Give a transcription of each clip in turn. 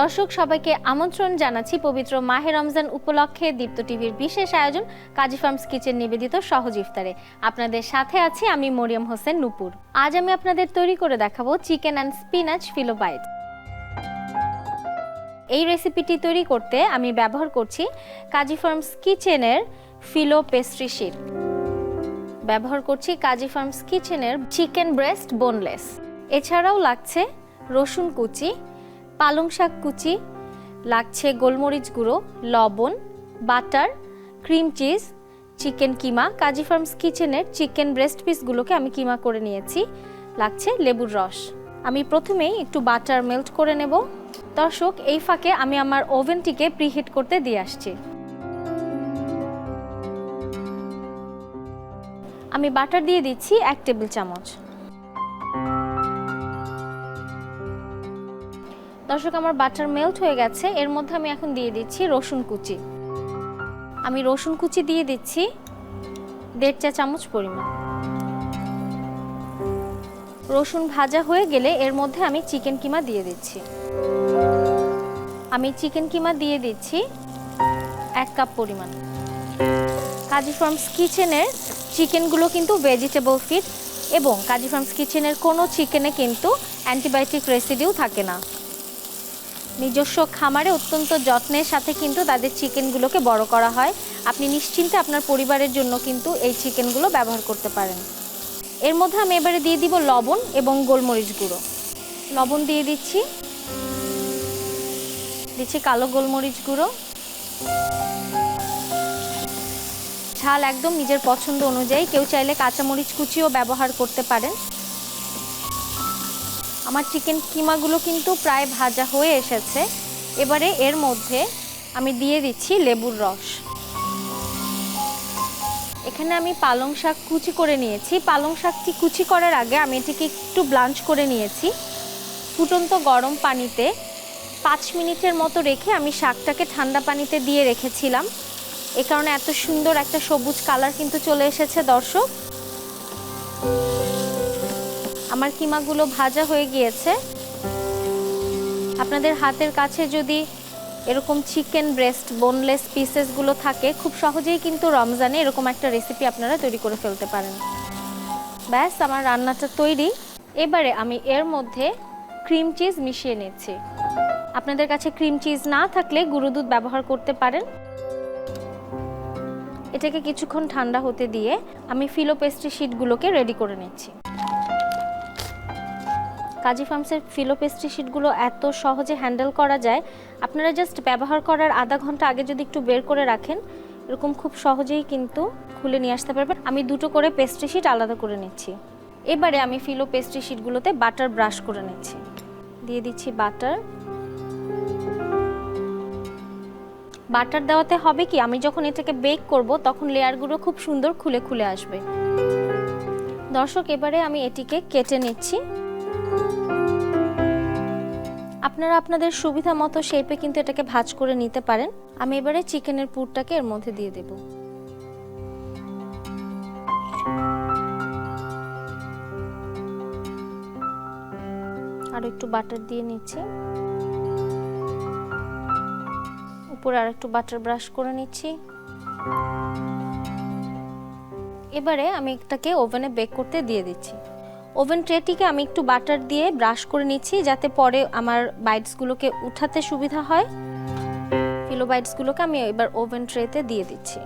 দর্শক, সবাইকে আমন্ত্রণ জানাচ্ছি পবিত্র মাহে রমজান উপলক্ষে দীপ্ত টিভির বিশেষ আয়োজন কাজী ফার্মস কিচেন নিবেদিত সহজ ইফতারে। আপনাদের সাথে আছি আমি মরিয়ম হোসেন নুপুর। আজ আমি আপনাদের তৈরি করে দেখাবো চিকেন অ্যান্ড স্পিনাচ ফিলোবাইট। এই রেসিপিটি তৈরি করতে আমি ব্যবহার করছি কাজী ফার্মস কিচেনের ফিলো পেস্ট্রি শিট। ব্যবহার করছি কাজী ফার্মস কিচেনের চিকেন ব্রেস্ট বোনলেস। এছাড়াও লাগছে রসুন কুচি পালং শাক কুচি, লাগছে গোলমরিচ গুঁড়ো, লবণ, butter, cream cheese, chicken keema, Kazi Farms কিচেনের চিকেন ব্রেস্ট পিসগুলোকে আমি কিমা করে নিয়েছি, লাগছে লেবুর রস। আমি প্রথমেই একটু বাটার মেল্ট করে নেব। দর্শক, এই ফাঁকে আমি আমার ওভেনটিকে প্রিহিট করতে দিয়ে আসছি। আমি বাটার দিয়ে দিচ্ছি এক টেবিল চামচ। দর্শক, আমার বাটার মেল্ট হয়ে গেছে। এর মধ্যে আমি এখন দিয়ে দিচ্ছি রসুন কুচি। আমি রসুন কুচি দিয়ে দিচ্ছি দেড় চা চামচ পরিমাণ। রসুন ভাজা হয়ে গেলে এর মধ্যে আমি চিকেন কিমা দিয়ে দিচ্ছি। আমি চিকেন কিমা দিয়ে দিচ্ছি এক কাপ পরিমাণ। কাজী ফার্মস কিচেনের চিকেনগুলো কিন্তু ভেজিটেবল ফিট এবং কাজী ফার্মস কিচেনের কোনো চিকেনে কিন্তু অ্যান্টিবায়োটিক রেসিডিউ থাকে না। নিজস্ব খামারে অত্যন্ত যত্নের সাথে কিন্তু তাদের চিকেনগুলোকে বড় করা হয়। আপনি নিশ্চিন্তে আপনার পরিবারের জন্য কিন্তু এই চিকেনগুলো ব্যবহার করতে পারেন। এর মধ্যে আমি এবারে দিয়ে দিব লবণ এবং গোলমরিচ গুঁড়ো। লবণ দিয়ে দিচ্ছি। দিচ্ছি কালো গোলমরিচ গুঁড়ো। ঝাল একদম নিজের পছন্দ অনুযায়ী। কেউ চাইলে কাঁচামরিচ কুচিও ব্যবহার করতে পারেন। আমার চিকেন কিমাগুলো কিন্তু প্রায় ভাজা হয়ে এসেছে। এবারে এর মধ্যে আমি দিয়ে দিচ্ছি লেবুর রস। এখানে আমি পালং শাক কুচি করে নিয়েছি। পালং শাকটি কুচি করার আগে আমি এটিকে একটু ব্লাঞ্চ করে নিয়েছি। ফুটন্ত গরম পানিতে পাঁচ মিনিটের মতো রেখে আমি শাকটাকে ঠান্ডা পানিতে দিয়ে রেখেছিলাম। এ কারণে এত সুন্দর একটা সবুজ কালার কিন্তু চলে এসেছে দর্শক। আমার কিমাগুলো ভাজা হয়ে গিয়েছে। আপনাদের হাতের কাছে যদি এরকম চিকেন ব্রেস্ট বোনলেস পিসেসগুলো থাকে, খুব সহজেই কিন্তু রমজানে এরকম একটা রেসিপি আপনারা তৈরি করে ফেলতে পারেন। ব্যাস, আমার রান্নাটা তৈরি। এবারে আমি এর মধ্যে ক্রিম চিজ মিশিয়ে নিচ্ছি। আপনাদের কাছে ক্রিম চিজ না থাকলে গুঁড়ো দুধ ব্যবহার করতে পারেন। এটাকে কিছুক্ষণ ঠান্ডা হতে দিয়ে আমি ফিলো পেস্ট্রি শিটগুলোকে রেডি করে নিচ্ছি। কাজী ফার্মসের ফিলো পেস্ট্রি শিটগুলো এত সহজে হ্যান্ডেল করা যায়, আপনারা জাস্ট ব্যবহার করার আধা ঘণ্টা আগে যদি একটু বের করে রাখেন, এরকম খুব সহজেই কিন্তু খুলে নিয়ে আসতে পারবেন। আমি দুটো করে পেস্ট্রি শিট আলাদা করে নিচ্ছি। এবারে আমি ফিলো পেস্ট্রি শিটগুলোতে বাটার ব্রাশ করে নিচ্ছি। দিয়ে দিচ্ছি বাটার। বাটার দেওয়াতে হবে কি, আমি যখন এটাকে বেক করব, তখন লেয়ারগুলো খুব সুন্দর খুলে খুলে আসবে। দর্শক, এবারে আমি এটিকে কেটে নিচ্ছি। আপনারা আপনাদের সুবিধা মতো শেপে কিন্তু এটাকে ভাজ করে নিতে পারেন। আমি এবারে চিকেনের পুরটাকে এর মধ্যে দিয়ে দেব। আর একটু বাটার দিয়ে নিচ্ছি। উপরে আর একটু বাটার ব্রাশ করে নিচ্ছি। এবারে আমি এটাকে ওভেনে বেক করতে দিয়ে দিচ্ছি। ওভেন ট্রেটিকে আমি একটু বাটার দিয়ে ব্রাশ করে নিচ্ছি, যাতে পরে আমার বাইটসগুলোকে উঠাতে সুবিধা হয়। ফিলো বাইটসগুলোকে আমি এবার ওভেন ট্রেতে দিয়ে দিচ্ছি।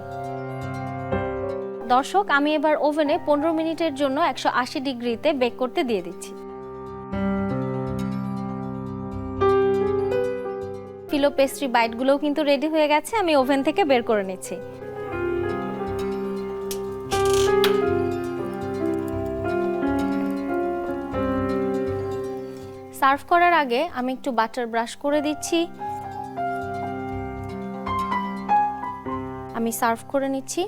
দর্শক, আমি এবার ওভেনে পনেরো মিনিটের জন্য একশো আশি ডিগ্রিতে বেক করতে দিয়ে দিচ্ছি। ফিলো পেস্ট্রি বাইটগুলোও কিন্তু রেডি হয়ে গেছে, আমি ওভেন থেকে বের করে নিচ্ছি। সার্ভ করার আগে আমি একটু বাটার ব্রাশ করে দিচ্ছি। আমি সার্ভ করে নিচ্ছি।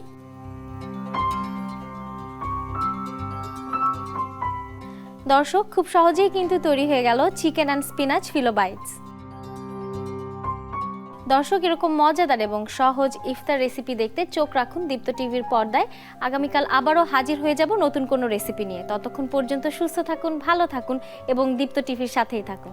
দর্শক, খুব সহজেই কিন্তু তৈরি হয়ে গেল চিকেন অ্যান্ড স্পিনাচ ফিলোবাইটস দর্শক, এরকম মজাদার এবং সহজ ইফতার রেসিপি দেখতে চোখ রাখুন দীপ্ত টিভির পর্দায়। আগামীকাল আবারও হাজির হয়ে যাব নতুন কোনো রেসিপি নিয়ে। ততক্ষণ পর্যন্ত সুস্থ থাকুন, ভালো থাকুন এবং দীপ্ত টিভির সাথেই থাকুন।